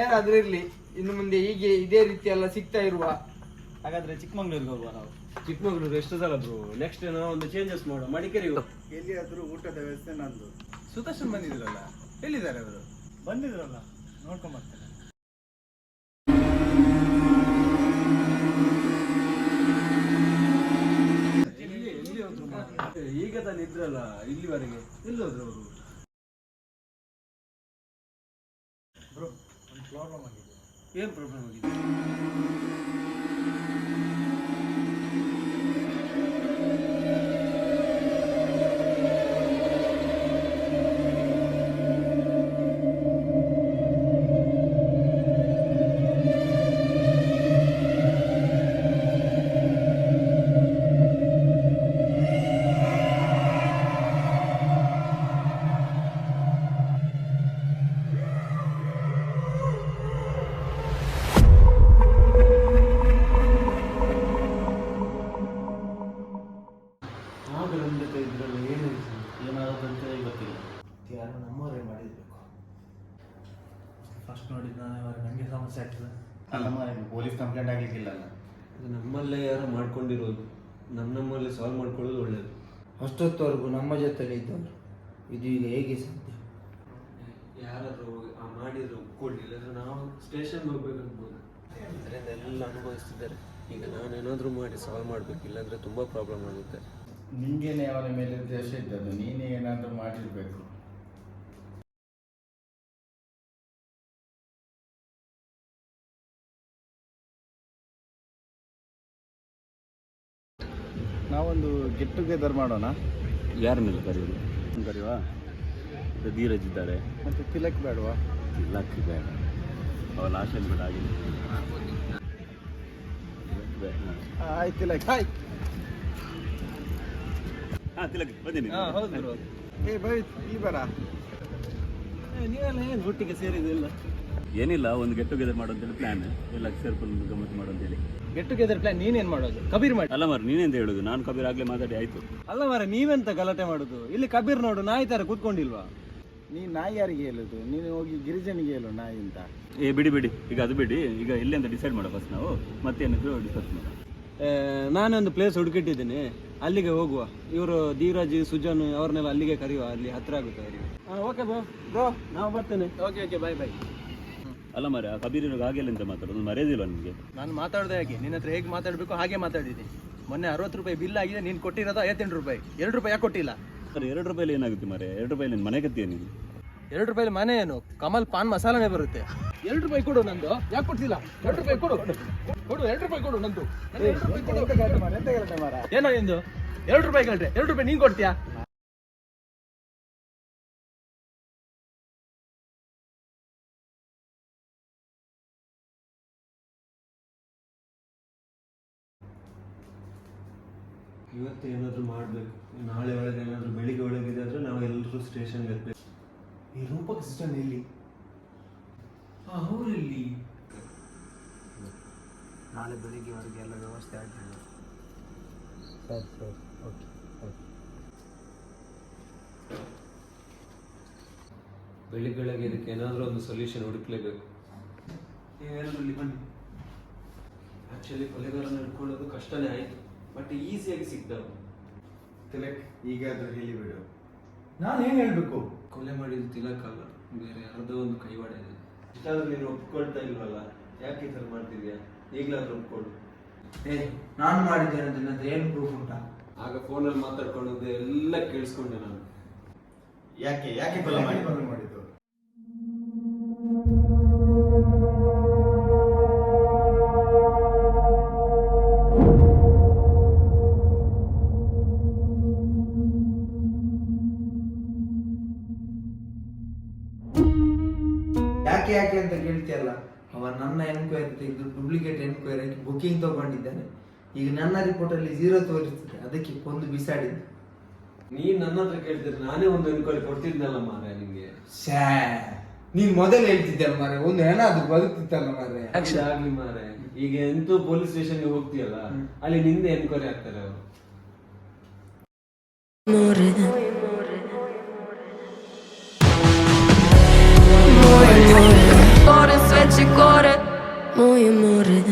ಏನಾದ್ರೂ ಇರ್ಲಿ. ಇನ್ನು ಮುಂದೆ ಹೀಗೆ ಇದೇ ರೀತಿ ಎಲ್ಲ ಸಿಗ್ತಾ ಇರುವ ಹಾಗಾದ್ರೆ ಚಿಕ್ಕಮಂಗ್ಳೂರ್ಗೆ ಹೋಗುವ ನಾವು. ಚಿಕ್ಕಮಗಳೂರು ಎಷ್ಟು ಸಲ ಬ್ರೋ? ನೆಕ್ಸ್ಟ್ ಏನೋ ಒಂದು ಚೇಂಜಸ್ ಮಾಡುವ ಮಡಿಕೇರಿ ಎಲ್ಲಿಯಾದ್ರೂ ಊಟದ ವ್ಯವಸ್ಥೆ ನಂದು. ಸುದರ್ಶನ್ ಬಂದಿದ್ರಲ್ಲ? ಎಲ್ಲಿದ್ದಾರೆ ಅವರು? ಬಂದಿದ್ರಲ್ಲ. ನೋಡ್ಕೊಂಡ್ ಬರ್ತೇನೆ. ಈಗ ತಾನು ಇದ್ರಲ್ಲ ಇಲ್ಲಿವರೆಗೆ. ಎಲ್ಲೋದ್ರು ಅವರು? ಪ್ರಾಬ್ಲಮ್ ಆಗಿದೆ. ಏನು ಪ್ರಾಬ್ಲಮ್ ಆಗಿದೆ? ಅಂತ ಗೊತ್ತಿಲ್ಲ. ಯಾರು ನಮ್ಮವರೇ ಮಾಡಿರ್ಬೇಕು. ಫಸ್ಟ್ ನೋಡಿದ ನಾನು ಮಾರ್ರೆ, ನಂಗೆ ಸಮಸ್ಯೆ ಆಗ್ತದೆ. ಅಲ್ಲ ಪೊಲೀಸ್ ಕಂಪ್ಲೇಂಟ್ ಆಗ್ಲಿಕ್ಕಿಲ್ಲಲ್ಲ? ಅದು ನಮ್ಮಲ್ಲೇ ಯಾರು ಮಾಡ್ಕೊಂಡಿರೋದು. ನಮ್ಮ ನಮ್ಮಲ್ಲೇ ಸಾಲ್ವ್ ಮಾಡ್ಕೊಳ್ಳೋದು ಒಳ್ಳೇದು. ಅಷ್ಟೊತ್ತವರೆಗೂ ನಮ್ಮ ಜೊತೆಲೇ ಇದ್ದವರು. ಇದು ಈಗ ಹೇಗೆ ಸಾಧ್ಯ? ಯಾರಾದರೂ ಆ ಮಾಡಿದ್ರು ಒಪ್ಕೊಳ್ಳಿಲ್ಲ ಅಂದರೆ ನಾವು ಸ್ಟೇಷನ್ಗೆ ಹೋಗ್ಬೇಕನ್ಬೋದು ಅದರಿಂದ ಎಲ್ಲ ಅನುಭವಿಸ್ತಿದ್ದಾರೆ. ಈಗ ನಾನೇನಾದ್ರೂ ಮಾಡಿ ಸಾಲ್ವ್ ಮಾಡಬೇಕು ಇಲ್ಲಾಂದ್ರೆ ತುಂಬಾ ಪ್ರಾಬ್ಲಮ್ ಆಗುತ್ತೆ. ನಿಂಗೇನೆ ಅವನ ಮೇಲೆ ದ್ವೇಷ ಇದ್ದದ್ದು ನೀನೇ ಏನಾದರೂ ಮಾಡಿರಬೇಕು. ನಾವೊಂದು ಗೆಟ್ ಟುಗೆದರ್ ಮಾಡೋಣ. ಮೇಲೆ ಕರೆಯೋದು? ಕರೆಯುವ? ಧೀರಜ್ ಇದ್ದಾರೆ. ಮತ್ತೆ ತಿಲಕ್ ಬೇಡವಾ? ತಿಲಕ್ ಬೇಡ ಅವಳ ಆಶೆ ಬೇಡ ಆಗಿಲ್ಲ. ಆಯ್ತು ತಿಲಕ್ ಹಾಯ್ ಹಾ ತಿಲಕ್ ಬಂದಿನಿ ಹೌದು ಏ ಬೈ ಈ ಬರ. ನೀವೆಲ್ಲ ಏನು ಒಟ್ಟಿಗೆ ಸೇರಿದಿಲ್ಲ ಏನಿಲ್ಲ ಒಂದು ಗೆಟ್ ಟುಗೆದರ್ ಮಾಡೋಂತೇಳಿ ಪ್ಲಾನ್ ಎಲ್ಲ ಸೇರ್ಕೊಂಡು ಗಮ್ಮತ್ತು ಹೇಳಿ ಗೆಟ್ ಟುಗೆದರ್ ಪ್ಲಾನ್ ನೀನೇನ್ ಮಾಡೋದು? ಕಬೀರ್ ಮಾಡಿ. ಅಲ್ಲ ಮಾರು ನೀನೆಂತ ಹೇಳುದು? ನಾನು ಕಬೀರ್ ಆಗ್ಲೇ ಮಾತಾಡಿ ಆಯ್ತು. ಅಲ್ಲ ಮಾರ ನೀವೆಂತ ಗಲಾಟೆ ಮಾಡುದು? ಇಲ್ಲಿ ಕಬೀರ್ ನೋಡು ನಾಯಿ ತರ ಕೂತ್ಕೊಂಡಿಲ್ವಾ? ನೀ ನಾಯಿ ಯಾರಿಗೆ ಹೇಳುದು? ನೀನು ಹೋಗಿ ಗಿರಿಜನಿಗೆ ಹೇಳು ನಾಯಿ ಅಂತ. ಏ ಬಿಡಿ ಬಿಡಿ. ಈಗ ಅದು ಬಿಡಿ. ಈಗ ಇಲ್ಲಿ ಅಂತ ಡಿಸೈಡ್ ಮಾಡೋ ಫಸ್ಟ್ ನಾವು. ಮತ್ತೇನಿದ್ರು ಡಿಸ್ಕಸ್ ಮಾಡೋಣ ನಾನೊಂದು ಪ್ಲೇಸ್ ಹುಡುಕಿಟ್ಟಿದ್ದೀನಿ. ಅಲ್ಲಿಗೆ ಹೋಗುವ. ಇವರು ಧೀರಜ್ ಸುಜನ್ ಅವ್ರನ್ನೆಲ್ಲ ಅಲ್ಲಿಗೆ ಕರೆಯುವ. ಅಲ್ಲಿ ಹತ್ರ ಆಗುತ್ತೆ ಅವರಿಗೆ. ಓಕೆ ಬ್ರೋ ಬ್ರೋ ನಾವು ಬರ್ತೇನೆ. ಓಕೆ ಓಕೆ ಬಾಯ್ ಬಾಯ್ ಅಲ್ಲ ಮರೆ ಆ ಕಬೀರ್ ಇರುವಾಗ ಹಾಗೆಲ್ಲ ಎಂತ ಮಾತಾಡೋದು? ಮರೆಯೋದಿಲ್ಲ ನಿಮಗೆ? ನಾನು ಮಾತಾಡ್ದೆ ಹಾಗೆ ನಿನ್ನ ಹತ್ರ ಹೇಗೆ ಮಾತಾಡಬೇಕು ಹಾಗೆ ಮಾತಾಡಿದ್ದೀನಿ. ಮೊನ್ನೆ ಅರವತ್ತು ರೂಪಾಯಿ ಬಿಲ್ ಆಗಿದೆ ನೀನು ಕೊಟ್ಟಿರೋದು ಐವತ್ತೆಂಟು ರೂಪಾಯಿ. ಎರಡು ರೂಪಾಯಿ ಯಾಕೆ ಕೊಟ್ಟಿಲ್ಲ? ಸರ್ ಎರಡು ರೂಪಾಯಲ್ಲಿ ಏನಾಗುತ್ತೆ ಮರೆ ಎರಡು ರೂಪಾಯಿ ಮನೆ ಕತ್ತೀಯ ನೀನು ಎರಡು ರೂಪಾಯಿ ಮನೆ ಏನು? ಕಮಲ್ ಪಾನ್ ಮಸಾಲನೆ ಬರುತ್ತೆ. ಎರಡು ರೂಪಾಯಿ ಕೊಡು ನಂದು. ಯಾಕೆ ಕೊಡ್ತಿಲ್ಲ ಎರಡು ರೂಪಾಯಿ ಕೊಡು. ಕೊಡು, ಎರಡು ರೂಪಾಯಿ ಕೊಡು ನಂದು. ಏನೋ ನಿಂದು? ಎರಡು ರೂಪಾಯಿ ಕೇಳ್ರೆ. ಎರಡು ರೂಪಾಯಿ ನೀನ್ ಕೊಡ್ತೀಯಾ? ಇವತ್ತು ಏನಾದರೂ ಮಾಡಬೇಕು. ನಾಳೆ ಒಳಗೆ ಏನಾದರೂ ಬೆಳಿಗ್ಗೆ ಒಳಗಿದೆ ಅಂದರೆ ನಾವು ಎಲ್ಲರೂ ಸ್ಟೇಷನ್ಗೆ ಹತ್ಬೇಕು. ಈ ರೂಪಕ ಸಿಸ್ಟಮ್ ಇಲ್ಲಿ ಅವರಲ್ಲಿ ನಾಳೆ ಬೆಳಿಗ್ಗೆವರೆಗೆ ಎಲ್ಲ ವ್ಯವಸ್ಥೆ ಆಗ್ತದೆ. ಸರಿ ಸರಿ. ಓಕೆ ಬೆಳಿಗ್ಗೆ ಬೆಳಗ್ಗೆ ಇದಕ್ಕೆ ಏನಾದರೂ ಒಂದು ಸೊಲ್ಯೂಷನ್ ಹುಡುಕ್ಲೇಬೇಕು. ನೀವೇನಾದರೂ ಇಲ್ಲಿ ಬನ್ನಿ. ಆ್ಯಕ್ಚುಲಿ ಕೊಲೆಗಾರನ ಹಿಡ್ಕೊಳ್ಳೋದು ಕಷ್ಟನೇ ಆಯಿತು. ಬಟ್ ಈಸಿಯಾಗಿ ಸಿಗ್ತಾವೆ ತಿಲಕ್ ಈಗಾದರೂ ಹೇಳಿ ಬಿಡು ನಾನು ಏನು ಹೇಳಬೇಕು? ಕೊಲೆ ಮಾಡಿದ್ದು ತಿಲಕ್ ಅಲ್ಲ ಬೇರೆ ಯಾರದೋ ಒಂದು ಕೈವಾಡ ಇದೆ. ಇಷ್ಟಾದ್ರೂ ನೀನು ಒಪ್ಕೊಳ್ತಾ ಇಲ್ವಲ್ಲ? ಯಾಕೆ ಈ ಥರ ಮಾಡ್ತಿದ್ಯಾ ಈಗಲಾದ್ರೂ ಒಪ್ಕೊಳ್ಳು ಏ ನಾನು ಮಾಡಿದ್ದೇನೆ ಅಂತ ಏನು ಪ್ರೂಫ್ ಉಂಟಾ? ಆಗ ಫೋನಲ್ಲಿ ಮಾತಾಡ್ಕೊಂಡಿದ್ದೆ ಎಲ್ಲ ಕೇಳಿಸ್ಕೊಂಡೆ ನಾನು. ಯಾಕೆ? ಯಾಕೆ ಕೊಲೆ ಮಾಡಿ ಡೂಪ್ಲಿಕೇಟ್ ಎನ್ಕ್ವೈರಿ ಬುಕಿಂಗ್ ತಗೊಂಡಿದ್ದಾನೆ. ಈಗ ನನ್ನ ರಿಪೋರ್ಟ್ ಅಲ್ಲಿ ಝೀರೋ ತೋರಿಸ್ತದೆ. ಅದಕ್ಕೆ ಕೊಂದು ಬಿಸಾಡಿದ್ದು. ನೀನ್ ನನ್ನ ಹತ್ರ ಕೇಳ್ತಿದ್ರೆ ನಾನೇ ಒಂದು ಎನ್ಕ್ವೈರಿ ಕೊಡ್ತಿದ್ನಲ್ಲ ಮಾರ ನಿಂಗೆ. ಶ್ಯಾ ನೀನ್ ಮೊದಲು ಹೇಳ್ತಿದ್ದಲ್ಲ ಮಾರೆ ಒಂದು ಏನಾದ್ರು ಬದುಕ್ತಿತ್ತಲ್ಲ ಮಾರೆ ಆಗ್ಲಿ ಮಾರೆ ಈಗ ಎಂತೂ ಪೊಲೀಸ್ ಸ್ಟೇಷನ್ಗೆ ಹೋಗ್ತೀಯಲ್ಲ ಅಲ್ಲಿ ನಿಂದೆ ಎನ್ಕ್ವೈರಿ ಆಗ್ತಾರೆ ಅವರು. моє море.